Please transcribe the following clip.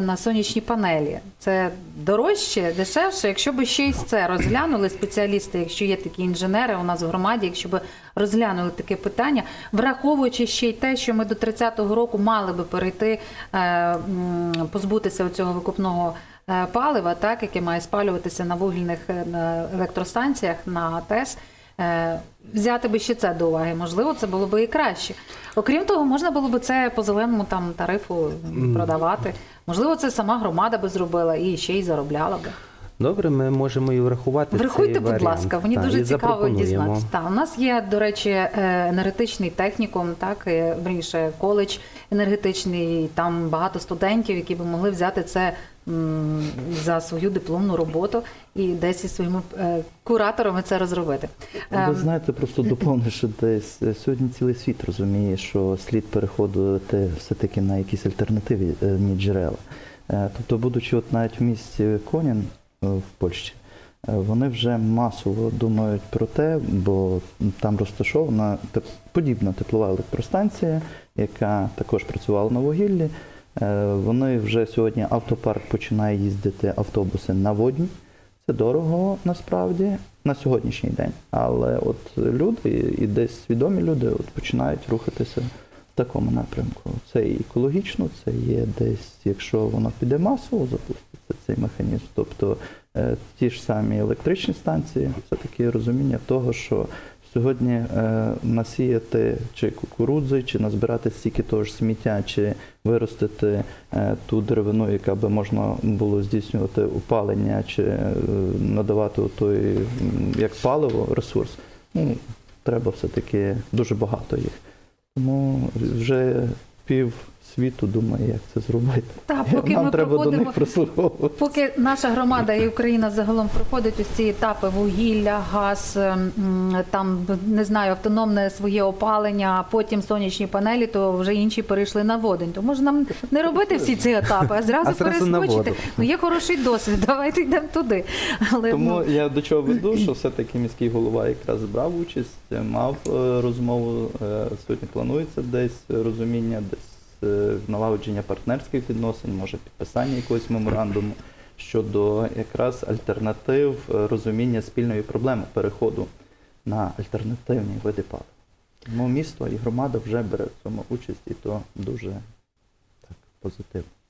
на сонячні панелі. Це дорожче, дешевше. Якщо б ще й це розглянули спеціалісти, якщо є такі інженери у нас в громаді, якщо б розглянули таке питання, враховуючи ще й те, що ми до 30-го року мали би перейти, е, позбутися цього викупного. е, Палива, так, яке має спалюватися на вугільних е, електростанціях на ТЕС, Взяти би ще це до уваги, можливо, це було б і краще. Окрім того, можна було б це по зеленому там тарифу продавати. Можливо, це сама громада би зробила і ще й заробляла би. Добре, ми можемо і врахувати. Врахуйте, цей будь варіант. ласка, мені Так, дуже цікаво дізнатися. Так, у нас є, до речі, е, енергетичний технікум, так е, коледж енергетичний. Там багато студентів, які би могли взяти це за свою дипломну роботу і десь із своїми е, кураторами це розробити. Ви Ем, знаєте, просто доповню, що десь е, сьогодні цілий світ розуміє, що слід переходити все-таки на якісь альтернативні джерела. Е, Тобто, будучи от навіть в місті Конін в Польщі, вони вже масово думають про те, бо там розташована подібна теплова електростанція, яка також працювала на вугіллі. Е, Вони вже сьогодні автопарк починає їздити автобуси на водні. Це дорого насправді на сьогоднішній день. Але от люди і десь свідомі люди от починають рухатися в такому напрямку. Це і екологічно, це є десь, якщо воно піде масово, запуститься цей механізм. Тобто е, ті ж самі електричні станції, це таке розуміння того, що сьогодні е, насіяти чи кукурудзи, чи назбирати стільки того ж сміття, чи виростити е, ту деревину, яка би можна було здійснювати опалення, чи е, надавати той як паливо ресурс. Ну, треба все-таки дуже багато їх. Тому вже пів світу думає, як це зробити. Та, поки Нам ми треба до них прислуховуватися. Поки наша громада і Україна загалом проходить ось ці етапи вугілля, газ, ем, там не знаю, автономне своє опалення, а потім сонячні панелі, то вже інші перейшли на водень. То може нам не робити всі ці етапи, а зразу, А зразу перескочити. Ну є хороший досвід. Давайте йдемо туди. Але Тому ну, я до чого веду, що все-таки міський голова якраз брав участь, е, мав е, розмову. е, Сьогодні планується десь розуміння, десь налагодження партнерських відносин, може підписання якогось меморандуму щодо якраз альтернатив е, розуміння спільної проблеми переходу на альтернативні види палива. Тому місто і громада вже бере в цьому участь, і то дуже так позитивно.